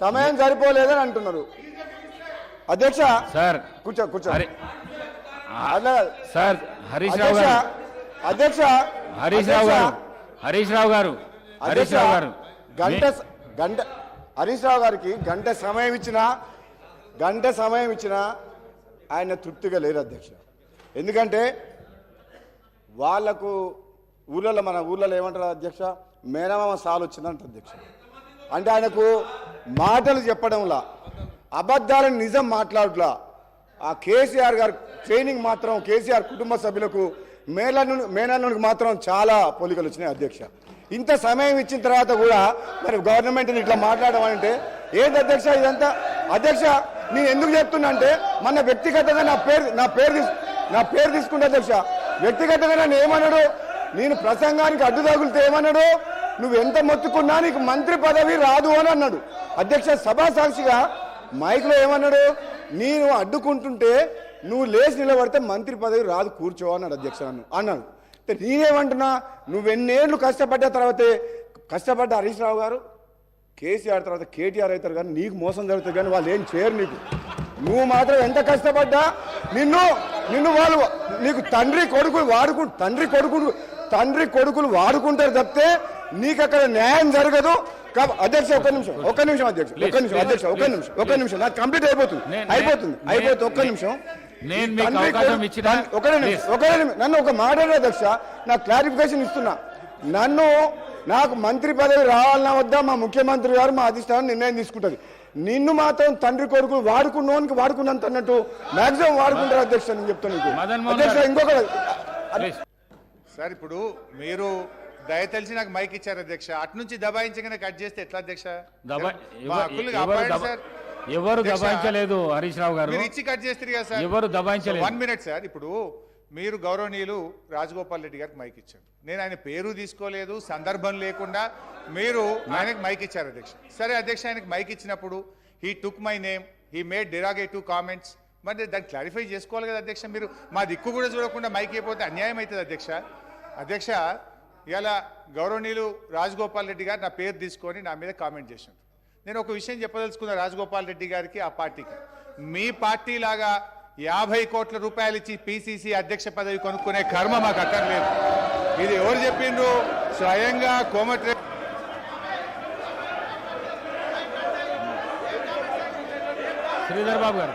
సమయం సరిపోలేదని అంటున్నారు. అధ్యక్ష సార్ కూర్చో కూర్చో. సార్ హరీష్ రావు అధ్యక్ష గారు. అధ్యక్ష హరీష్ రావు గారు. హరీష్ రావు గారు. హరీష్ రావు గారు. గంట గంట హరీష్ రావు గారికి గంట సమయం ఇచ్చిన గంట సమయం ఇచ్చిన ఆయన తృప్తిగా లేరు అధ్యక్ష. ఎందుకంటే వాళ్ళకు ఊళ్ళలో మన ఊళ్ళలో ఏమంటారు అధ్యక్ష? మేనమామ సాలు వచ్చిందంట అధ్యక్ష. అంటే ఆయనకు మాటలు చెప్పడంలా అబద్ధాలను నిజం మాట్లాడలా ఆ కేసీఆర్ గారు ట్రైనింగ్ మాత్రం కేసీఆర్ కుటుంబ సభ్యులకు మేనల్లు మేనల్లునికి మాత్రం చాలా పోలికలు వచ్చినాయి అధ్యక్ష. ఇంత సమయం ఇచ్చిన తర్వాత కూడా మరి గవర్నమెంట్ని ఇట్లా మాట్లాడమంటే ఏంటి అధ్యక్ష ఇదంతా? అధ్యక్ష నేను ఎందుకు చెప్తున్నా అంటే మన వ్యక్తిగతంగా నా పేరు నా పేరు తీసు నా పేరు తీసుకుంటే అధ్యక్ష వ్యక్తిగతంగా నన్ను ఏమన్నాడు? నేను ప్రసంగానికి అడ్డు తగులితే ఏమన్నాడు? నువ్వు ఎంత మొత్తుకున్నా నీకు మంత్రి పదవి రాదు అని అన్నాడు. అధ్యక్ష సభా సాక్షిగా మైక్లో ఏమన్నాడు? నేను అడ్డుకుంటుంటే నువ్వు లేచి నిలబడితే మంత్రి పదవి రాదు కూర్చో అన్నాడు అధ్యక్ష నన్ను. అన్నాడు. అంటే నేనేమంటున్నా? నువ్వెన్నేళ్ళు కష్టపడ్డ తర్వాతే కష్టపడ్డ హరీష్ రావు గారు కేసీఆర్ తర్వాత కేటీఆర్ అవుతారు కానీ నీకు మోసం జరుగుతుంది కానీ వాళ్ళు ఏం చేయరు నీకు. నువ్వు మాత్రం ఎంత కష్టపడ్డా? నిన్ను నిన్ను వాళ్ళు నీకు తండ్రి కొడుకులు వాడుకు తండ్రి కొడుకులు తండ్రి కొడుకులు వాడుకుంటారు తప్పితే నీకు అక్కడ న్యాయం జరగదు. అధ్యక్ష ఒక్క నిమిషం ఒక్క నిమిషం అధ్యక్ష ఒక్క నిమిషం అధ్యక్ష ఒక్క నిమిషం ఒక్క నిమిషం నాకు కంప్లీట్ అయిపోతుంది అయిపోతుంది అయిపోతుంది ఒక్క నిమిషం. ఒక నన్ను ఒక మాట అధ్యక్ష? నాకు క్లారిఫికేషన్ ఇస్తున్నా. నన్ను నాకు మంత్రి పదవి రావాలన్నా వద్దా? మా ముఖ్యమంత్రి గారు మా అధిష్టానం నిర్ణయం తీసుకుంటది. నిన్ను మాత్రం తండ్రి కొడుకు వాడుకున్నోనికి వాడుకున్నంత అన్నట్టు మాక్సిమం వాడుకుంటారు అధ్యక్ష నేను చెప్తాను నీకు. అధ్యక్ష. ఇంకొక సార్ ఇప్పుడు మీరు దయ తెలిసి నాకు మైక్ ఇచ్చారు అధ్యక్ష. అటు నుంచి దబాయించగానే కట్ చేస్తే ఎట్లా అధ్యక్ష? ఎవరు దబాయించలేదు హరీష్ రావు గారు. మీరు ఇచ్చి కట్ చేస్తారు కదా సార్. ఎవరు దబాయించలేదు. One minute sir. ఇప్పుడు మీరు గౌరవనీయులు రాజగోపాల్ రెడ్డి గారికి మైక్ ఇచ్చారు. నేను ఆయన పేరు తీసుకోలేదు సందర్భం లేకుండా మీరు ఆయనకు మైక్ ఇచ్చారు అధ్యక్ష. సరే అధ్యక్ష ఆయనకు మైక్ ఇచ్చినప్పుడు he took my name he made derogatory comments మరి దాన్ని క్లారిఫై చేసుకోవాలి కదా అధ్యక్ష. మీరు మా దిక్కు కూడా చూడకుండా మైక్ అయిపోతే అన్యాయం అవుతుంది అధ్యక్ష. అధ్యక్ష ఇలా గౌరవనీయులు రాజగోపాల్ రెడ్డి గారు నా పేరు తీసుకొని నా మీద కామెంట్ చేశారు. నేను ఒక విషయం చెప్పదలుచుకున్నా రాజగోపాల్ రెడ్డి గారికి ఆ పార్టీకి. మీ పార్టీ లాగా యాభై కోట్ల రూపాయలు ఇచ్చి పిసిసి అధ్యక్ష పదవి కొనుక్కునే కర్మ మాకు అక్కర్లేదు. ఇది ఎవరు చెప్పిండ్రు? స్వయంగా కోమటి శ్రీధర్ బాబు గారు.